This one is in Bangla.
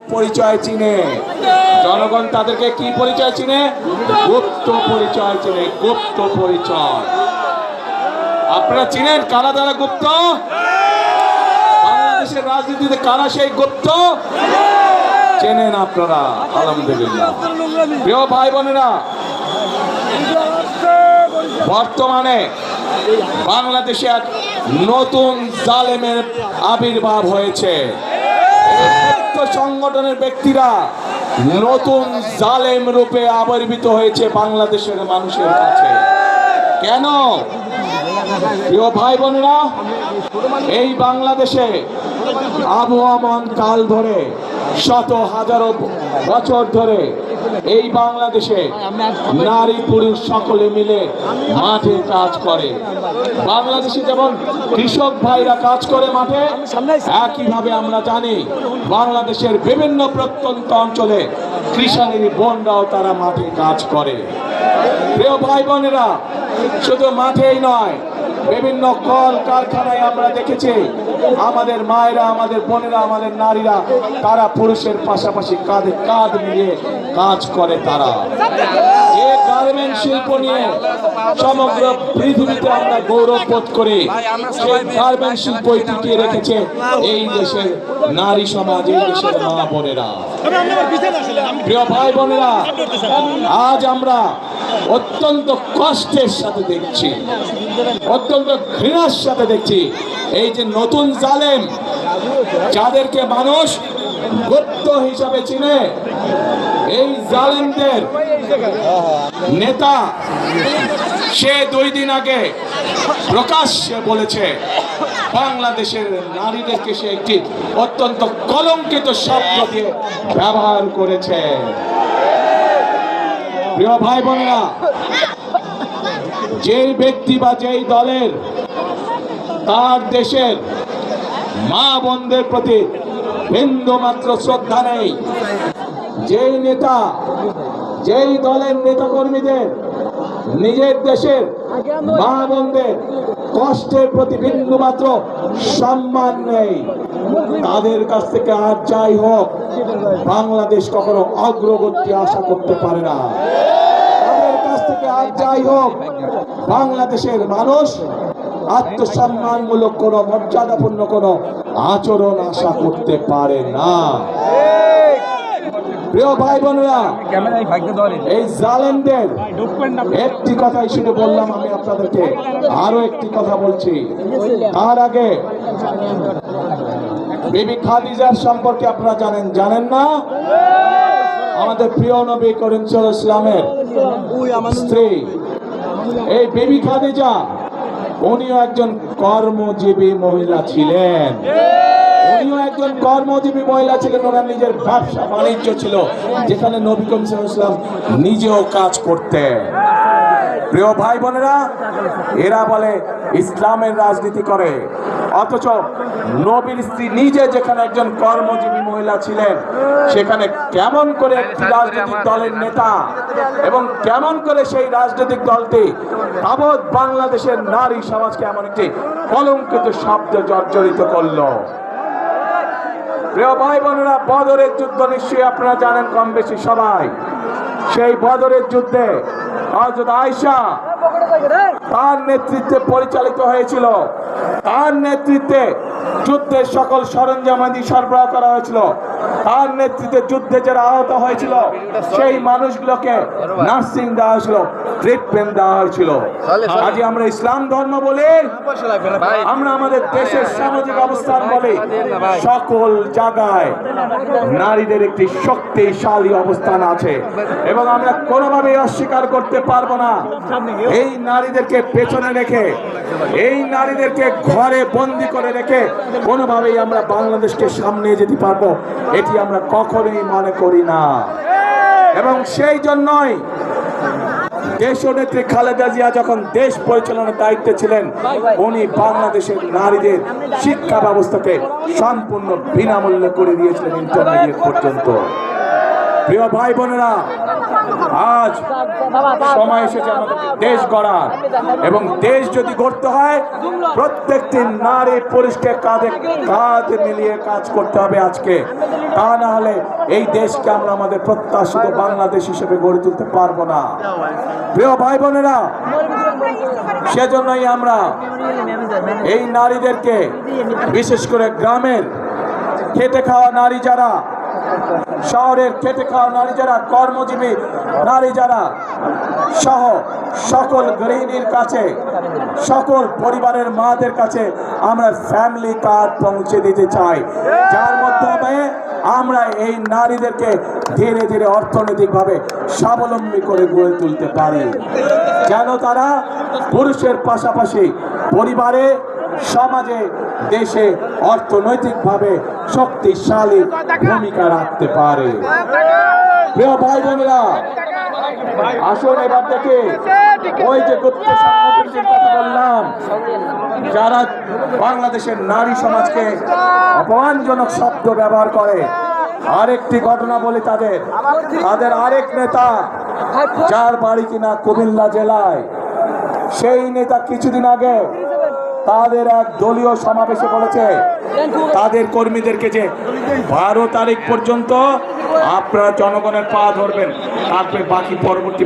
পরিচয় চিনে। জনগণ তাদেরকে কি পরিচয় চিনে? গুপ্ত পরিচয় চিনে, গুপ্ত পরিচয়। আপনারা চিনেন কারা দ্বারা গুপ্ত? বাংলাদেশের রাজনীতিতে কারা সেই গুপ্ত? চেনেন আপনারা, আলহামদুলিল্লাহ। প্রিয় ভাই বোনেরা, বর্তমানে বাংলাদেশে এক নতুন জালেমের আবির্ভাব হয়েছে। সংগঠনের ব্যক্তিরা নতুন জালেম রূপে আবির্ভূত হয়েছে বাংলাদেশের মানুষের কাছে। কেন? প্রিয় ভাই বোনেরা, এই বাংলাদেশে আবহাওয়ামান কাল ধরে শত হাজারো বছর ধরে এই বাংলাদেশে নারী পুরুষ সকলে মিলে মাঠে কাজ করে। বাংলাদেশে যেমন কৃষক ভাইরা কাজ করে মাঠে, একইভাবে আমরা জানি বাংলাদেশের বিভিন্ন প্রত্যন্ত অঞ্চলে কৃষাণের বোনরাও তারা মাঠে কাজ করে। প্রিয় ভাই বোনেরা শুধু মাঠেই নয় বিভিন্ন কল কারখানায় আমরা দেখেছি, আমাদের মায়েরা, আমাদের বোনেরা, আমাদের নারীরা, তারা পুরুষের পাশাপাশি কাঁধে কাঁধ নিয়ে কাজ করে তারা। গার্মেন্ট শিল্প নিয়ে সমগ্র পৃথিবীতে আমরা গৌরব বোধ করি। সেই গার্মেন্ট শিল্পই টিকিয়ে রেখেছে এই দেশের নারী সমাজ, এই দেশের মা বোনেরা। প্রিয় ভাই বোনেরা, আজ আমরা অত্যন্ত কষ্টের সাথে দেখছি, অত্যন্ত ঘৃণার সাথে দেখছি। এই যে নতুন জালেম, যাদেরকে মানুষ গুপ্ত হিসাবে চিনে জালেমদের নেতা, সে দুই দিন আগে প্রকাশ্যে বলেছে, বাংলাদেশের নারীদেরকে সে একটি অত্যন্ত কলঙ্কিত শব্দ দিয়ে ব্যবহার করেছে। প্রিয় ভাই বোনেরা যেই ব্যক্তি বা যেই দলের, তার দেশের মা বোনদের প্রতি বিন্দু মাত্র শ্রদ্ধা নেই। যেই নেতা, যেই দলের নেতা কর্মীদের নিজের দেশের মা বোনদের কষ্টের প্রতি বিন্দু মাত্র সম্মান নেই, তাদের কাছ থেকে আর যাই হোক, বাংলাদেশ কখনো অগ্রগতি আশা করতে পারে না। তাদের কাছ থেকে আর যাই হোক, বাংলাদেশের মানুষ আত্মসম্মানমূলক কোন, মর্যাদাপূর্ণ কোন আচরণ আশা করতে পারে না। প্রিয় ভাই বোনেরা এই জালেমদের একটি কথাই শুধু বললাম আমি আপনাদেরকে আরও একটি কথা বলছি। তার আগে বিবি খাদিজার সম্পর্কে আপনারা জানেন জানেন না? আমাদের প্রিয় নবী করিম ইসলামের স্ত্রী। এই বিবি খাদিজা উনিও একজন কর্মজীবী মহিলা ছিলেন। উনিও একজন কর্মজীবী মহিলা ছিলেন, ওনার নিজের ব্যবসা বাণিজ্য ছিল, যেখানে নবী নিজেও কাজ করতেন। প্রিয় ভাই বোনেরা, এরা বলে ইসলামের রাজনীতি করে। অথচ নবীর স্ত্রী নিজে যেখানে একজন কর্মজীবী মহিলা ছিলেন, সেখানে কেমন করে একটি রাজনৈতিক দলের নেতা এবং কেমন করে সেই রাজনৈতিক দলটি তাবৎ বাংলাদেশের নারী সমাজকে এমন একটি কলঙ্কিত শব্দ জর্জরিত করল। প্রিয় ভাই বোনেরা, বদরের যুদ্ধ নিশ্চয়ই আপনারা জানেন কম বেশি সবাই। সেই বদরের যুদ্ধে আয়েশা তার নেতৃত্বে পরিচালিত হয়েছিল। তার নেতৃত্বে যুদ্ধের সকল সরঞ্জামাদি সরবরাহ করা হয়েছিল। তার নেতৃত্বে যুদ্ধে যারা আহত হয়েছিল সেই মানুষগুলোকে নার্সিং দেওয়া হয়েছিল ট্রিটমেন্ট দেওয়া হয়েছিল। আজ আমরা ইসলাম ধর্ম বলে আমরা আমাদের দেশের সামাজিক অবস্থান বলে সকল জায়গায় নারীদের একটি শক্তিশালী অবস্থান আছে। এবং আমরা কোনোভাবেই অস্বীকার করতে পারব না। এই নারীদেরকে পেছনে রেখে এই নারীদেরকে ঘরে বন্দি করে রেখে কোনোভাবেই আমরা বাংলাদেশকে সামনে যেতে পারব। এটি আমরা কখনোই মনে করি না। এবং সেই জন্যই দেশ দেশনেত্রী খালেদা জিয়া যখন দেশ পরিচালনার দায়িত্বে ছিলেন, উনি বাংলাদেশের নারীদের শিক্ষা ব্যবস্থাকে সম্পূর্ণ বিনামূল্যে করে দিয়েছিলেন ইন্টারমিডিয়েট পর্যন্ত। প্রিয় ভাই বোনেরা আজ সময় এসেছে আমাদের দেশ গড়ার। এবং দেশ যদি গড়তে হয় প্রত্যেকটি নারী পুরুষকে কাঁধে কাঁধ মিলিয়ে কাজ করতে হবে আজকে। তা না হলে এই দেশকে আমরা আমাদের প্রত্যাশিত বাংলাদেশ হিসেবে গড়ে তুলতে পারব না। প্রিয় ভাই বোনেরা, সেজন্যই আমরা এই নারীদেরকে, বিশেষ করে গ্রামের খেটে খাওয়া নারী যারা শহরের খেটে খাওয়া নারী যারা, কর্মজীবী নারী যারা, সহ সকল গৃহিণীর কাছে, সকল পরিবারের মাদের কাছে আমরা ফ্যামিলি কার্ড পৌঁছে দিতে চাই। যার মাধ্যমে আমরা এই নারীদেরকে ধীরে ধীরে অর্থনৈতিকভাবে স্বাবলম্বী করে গড়ে তুলতে পারি। যেন তারা পুরুষের পাশাপাশি পরিবারে সমাজে, দেশে অর্থনৈতিকভাবে শক্তিশালী ভূমিকা রাখতে পারে। প্রিয় ভাই বোনেরা, আসুন এবার থেকে ওই যে গুপ্ত বললাম, যারা বাংলাদেশের নারী সমাজকে অপমানজনক শব্দ ব্যবহার করে। আরেকটি ঘটনা বলি তাদের। তাদের আরেক নেতা, যার বাড়ি কিনা কুমিল্লা জেলায়, সেই নেতা কিছুদিন আগে তাদের এক দলীয় সমাবেশে বলেছে, তাদের কর্মীদেরকে যে বারো তারিখ পর্যন্ত আপনারা জনগণের পা ধরবেন, তারপরে বাকি পরবর্তী